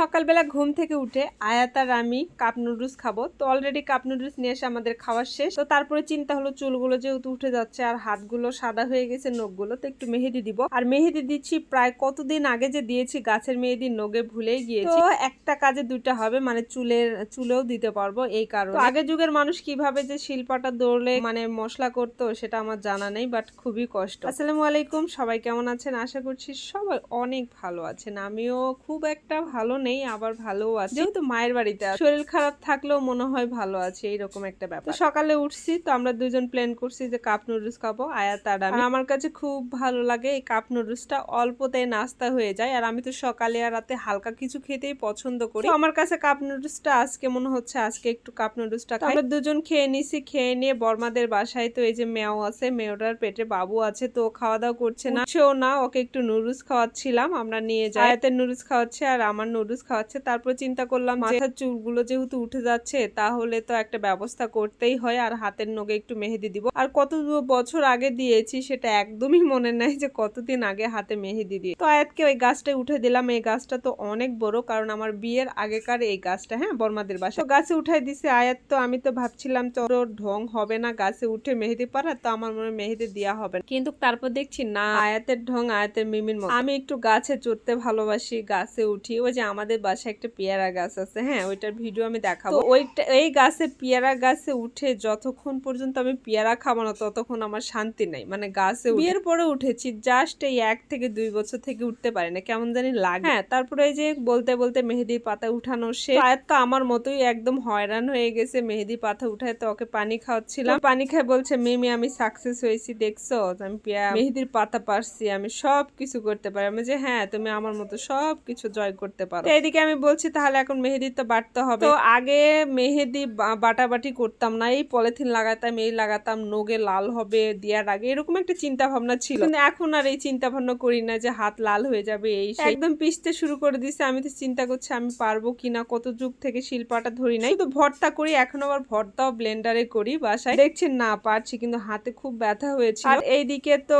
সকালবেলা ঘুম থেকে উঠে আয়াত আর আমি কাপ নুডলস খাব। তো অলরেডি কাপ নুডলস নিয়ে এসে আমাদের খাওয়ার শেষ। তো তারপরে চিন্তা হলো চুলগুলো যেহেতু উঠে যাচ্ছে আর হাতগুলো সাদা হয়ে গেছে নখগুলো, তো একটু মেহেদি দিব। আর মেহেদি দিচ্ছি প্রায় কতদিন আগে যে দিয়েছি গাছের মেহেদি নগে ভুলেই গিয়েছি। তো একটা কাজে দুইটা হবে মানে চুলের, চুলেও দিতে পারব এই কারণে। আগের যুগের মানুষ কীভাবে যে শিল্পাটা দৌড়লে মানে মশলা করতো সেটা আমার জানা নেই বাট খুবই কষ্ট। আসসালামু আলাইকুম, সবাই কেমন আছেন? আশা করছি সবাই অনেক ভালো আছেন। আমিও খুব একটা ভালো নেই। আবার ভালো আছে। যেহেতু মায়ের বাড়িতে শরীর খারাপ থাকলেও মনে হয় ভালো আছে এইরকম একটা ব্যাপার। সকালে উঠছি তো আমরা দুজন প্ল্যান করছি যে কাপ নুডলস খাব আয়াত আর আমি। আমার কাছে খুব ভালো লাগে এই কাপ নুডলসটা অল্পতেই নাস্তা হয়ে যায়। আর আমি তো সকালে আর রাতে হালকা কিছু খেতেই পছন্দ করি। আমার কাছে কাপ নুডলসটা আজকে মনে হচ্ছে আজকে একটু কাপ নুডলসটা খাই। আমরা দুজন খেয়ে নিছি খেয়ে নিয়ে বর্মাদের বাসায় তো এই যে মেয়াও আছে মেয়েটার পেটে বাবু আছে তো ও খাওয়া দাওয়া করছে না। সেও না ওকে একটু নুডলস খাওয়াচ্ছিলাম আমরা নিয়ে যাই। আয়াতের নুডলস খাওয়াচ্ছে আর আমার নুডলস খাওয়াচ্ছে, তারপর চিন্তা করলাম মাথার চুলগুলো যেহেতু উঠে যাচ্ছে, তাহলে তো একটা ব্যবস্থা করতেই হয় আর হাতের নগে একটু মেহেদি দিব। আর কত বছর আগে দিয়েছি, সেটা একদমই মনে নাই যে কতদিন আগে হাতে মেহেদি দিয়ে। তো আয়াতকে ওই গাছটা উঠে দিলাম, এই গাছটা তো অনেক বড়, কারণ আমার বিয়ের আগেকার এই গাছটা হ্যাঁ বর্মাদের বাসা। গাছে উঠাই দিছে আয়াত, তো আমি তো ভাবছিলাম তোর ঢং হবে না, গাছে উঠে মেহেদি পারা তো আমার মনে মেহেদি দেওয়া হবে। কিন্তু তারপর দেখছি না, আয়াতের ঢং আয়াতের মিমির আমি একটু গাছে চড়তে ভালোবাসি, গাছে উঠি, ওই যে আমাদের বাসায় একটা পেয়ারা গাছ আছে হ্যাঁ ওইটার ভিডিও আমি দেখাবো। ওইটা এই গাছে পেয়ারা গাছে উঠে যতক্ষণ পর্যন্ত আমি পেয়ারা খাব না ততক্ষণ আমার শান্তি নাই। মানে গাছে বিয়ের পরে উঠেছি জাস্ট এই এক থেকে দুই বছর থেকে উঠতে পারি না কেমন জানি লাগে। হ্যাঁ তারপরে এই যে বলতে বলতে মেহেদির পাতা উঠানো সে তো আমার মতোই একদম হয়রান হয়ে গেছে মেহেদি পাতা উঠায় তো ওকে পানি খাওয়াচ্ছিলাম। পানি খাই বলছে মিমি আমি সাকসেস হয়েছি দেখছ? আমি মেহেদির পাতা পারছি আমি সব কিছু করতে পারি। আমি যে হ্যাঁ তুমি আমার মতো সব কিছু জয় করতে পারো। এদিকে আমি বলছি তাহলে এখন মেহেদি তো বাটতে হবে। তো আগে মেহেদি বা- বাটাবাটি করতাম না এই পলিথিন লাগাতাম এই লাগাতাম নোগে লাল হবে দেওয়ার আগে এরকম একটা চিন্তা ভাবনা ছিল। কিন্তু এখন আর এই চিন্তা ভাবনা করি না যে হাত লাল হয়ে যাবে এই একদম পিষতে শুরু করে দিছে আমি তো চিন্তা করছি আমি পারব কিনা কত যুগ থেকে শিল্পাটা ধরি নাই। শুধু ভর্তা করি এখন আবার ভর্তাও ব্লেন্ডারে করি বাসায়। দেখছেন না পারছি কিন্তু হাতে খুব ব্যথা হয়েছে আর এইদিকে তো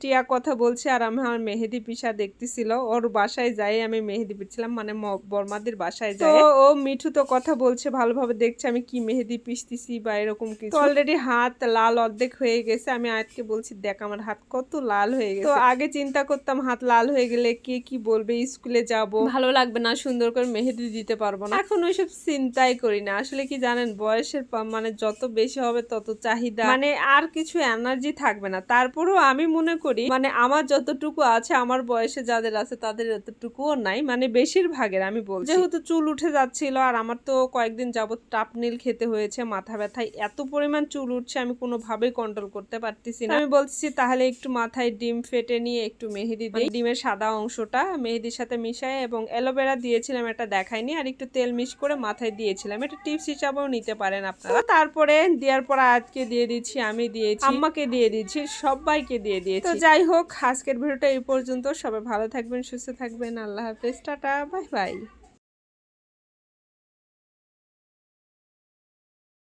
টিয়া কথা বলছে আর আমি আমার মেহেদি পিসা দেখতেছিল ওর বাসায় যাই আমি মেহেদি পিছছিলাম মানে বর্মাদের বাসায় তো ও মিঠু তো কথা বলছে ভালোভাবে দেখছে আমি কি মেহেদি পিসতেছি বা এরকম কিছু। অলরেডি হাত লাল অর্ধেক হয়ে গেছে আমি আয়াতকে বলছি দেখ আমার হাত কত লাল হয়ে গেছে। তো আগে চিন্তা করতাম হাত লাল হয়ে গেলে কে কি বলবে স্কুলে যাব। ভালো লাগবে না সুন্দর করে মেহেদি দিতে পারব না। এখন ওইসব চিন্তাই করি না। আসলে কি জানেন বয়সের মানে যত বেশি হবে তত চাহিদা মানে আর কিছু এনার্জি থাকবে না। তারপরেও আমি মনে করি মানে আমার যতটুকু আছে আমার বয়সে যাদের আছে তাদের এতটুকুও নাই। মানে বেশিরভাগের আমি বলছি। যেহেতু চুল উঠে যাচ্ছিল আর আমার তো কয়েকদিন যাবত টাপনিল খেতে হয়েছে মাথা ব্যথায় এত পরিমাণ চুল উঠছে আমি কোনোভাবেই কন্ট্রোল করতে পারতেছি না। আমি বলছি তাহলে একটু মাথায় ডিম ফেটে নিয়ে একটু মেহেদি দিই। ডিমের সাদা অংশটা মেহেদির সাথে মিশায় এবং অ্যালোভেরা দিয়েছিলাম এটা দেখাইনি আর একটু তেল মিশ করে মাথায় দিয়েছিলাম। এটা টিপস হিসাবেও নিতে পারেন আপনারা। তারপরে দেওয়ার পর আজকে দিয়ে দিচ্ছি আমি দিয়েছি আম্মাকে দিয়ে দিচ্ছি সবাইকে দিয়ে দিয়েছি। তো যাই হোক আজকের ভিডিওটা এই পর্যন্ত। সবাই ভালো থাকবেন সুস্থ থাকবেন। আল্লাহ হাফেজ টাটা। vai, vai.